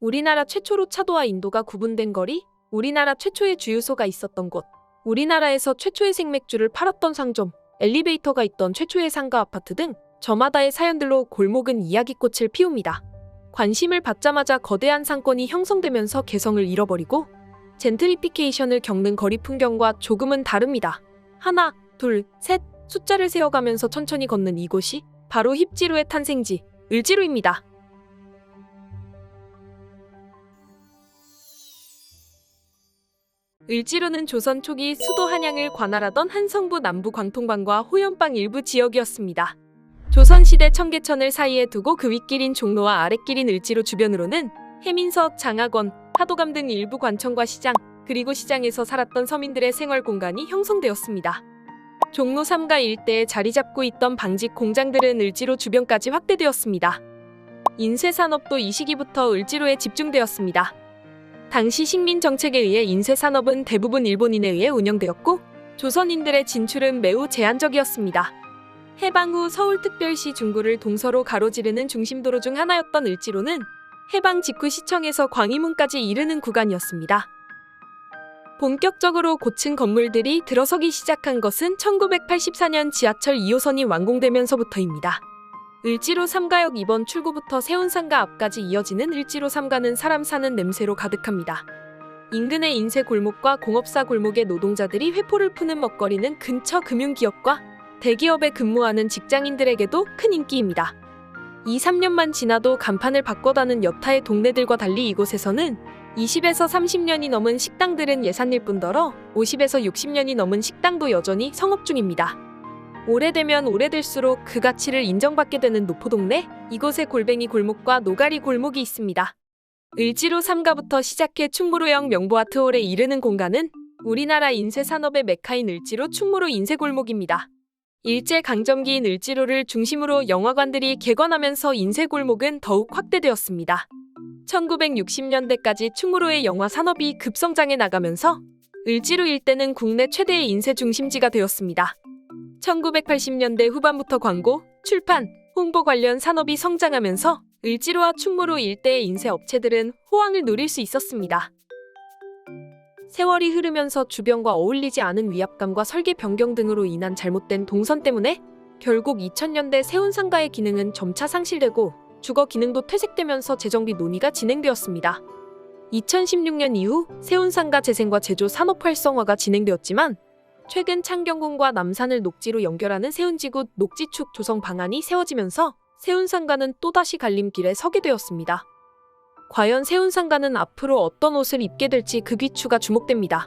우리나라 최초로 차도와 인도가 구분된 거리, 우리나라 최초의 주유소가 있었던 곳, 우리나라에서 최초의 생맥주를 팔았던 상점, 엘리베이터가 있던 최초의 상가 아파트 등 저마다의 사연들로 골목은 이야기꽃을 피웁니다. 관심을 받자마자 거대한 상권이 형성되면서 개성을 잃어버리고 젠트리피케이션을 겪는 거리 풍경과 조금은 다릅니다. 하나, 둘, 셋 숫자를 세어가면서 천천히 걷는 이곳이 바로 힙지루의 탄생지 을지루입니다. 을지루는 조선 초기 수도 한양을 관할하던 한성부 남부 광통방과 호연방 일부 지역이었습니다. 조선시대 청계천을 사이에 두고 그 윗길인 종로와 아랫길인 을지로 주변으로는 해민석, 장학원, 하도감 등 일부 관청과 시장, 그리고 시장에서 살았던 서민들의 생활 공간이 형성되었습니다. 종로 3가 일대에 자리 잡고 있던 방직 공장들은 을지로 주변까지 확대되었습니다. 인쇄 산업도 이 시기부터 을지로에 집중되었습니다. 당시 식민 정책에 의해 인쇄 산업은 대부분 일본인에 의해 운영되었고 조선인들의 진출은 매우 제한적이었습니다. 해방 후 서울특별시 중구를 동서로 가로지르는 중심도로 중 하나였던 을지로는 해방 직후 시청에서 광화문까지 이르는 구간이었습니다. 본격적으로 고층 건물들이 들어서기 시작한 것은 1984년 지하철 2호선이 완공되면서부터입니다. 을지로 3가역 2번 출구부터 세운상가 앞까지 이어지는 을지로 3가는 사람 사는 냄새로 가득합니다. 인근의 인쇄 골목과 공업사 골목의 노동자들이 회포를 푸는 먹거리는 근처 금융기업과 대기업에 근무하는 직장인들에게도 큰 인기입니다. 2, 3년만 지나도 간판을 바꿔다는 여타의 동네들과 달리 이곳에서는 20에서 30년이 넘은 식당들은 예산일 뿐더러 50에서 60년이 넘은 식당도 여전히 성업 중입니다. 오래되면 오래될수록 그 가치를 인정받게 되는 노포동네, 이곳에 골뱅이 골목과 노가리 골목이 있습니다. 을지로 3가부터 시작해 충무로역 명보아트 홀에 이르는 공간은 우리나라 인쇄 산업의 메카인 을지로 충무로 인쇄 골목입니다. 일제 강점기인 을지로를 중심으로 영화관들이 개관하면서 인쇄 골목은 더욱 확대되었습니다. 1960년대까지 충무로의 영화 산업이 급성장해 나가면서 을지로 일대는 국내 최대의 인쇄 중심지가 되었습니다. 1980년대 후반부터 광고, 출판, 홍보 관련 산업이 성장하면서 을지로와 충무로 일대의 인쇄 업체들은 호황을 누릴 수 있었습니다. 세월이 흐르면서 주변과 어울리지 않은 위압감과 설계 변경 등으로 인한 잘못된 동선 때문에 결국 2000년대 세운 상가의 기능은 점차 상실되고 주거 기능도 퇴색되면서 재정비 논의가 진행되었습니다. 2016년 이후 세운 상가 재생과 제조 산업 활성화가 진행되었지만 최근 창경군과 남산을 녹지로 연결하는 세운지구 녹지축 조성 방안이 세워지면서 세운상가는 또다시 갈림길에 서게 되었습니다. 과연 세운상가는 앞으로 어떤 옷을 입게 될지 그 귀추가 주목됩니다.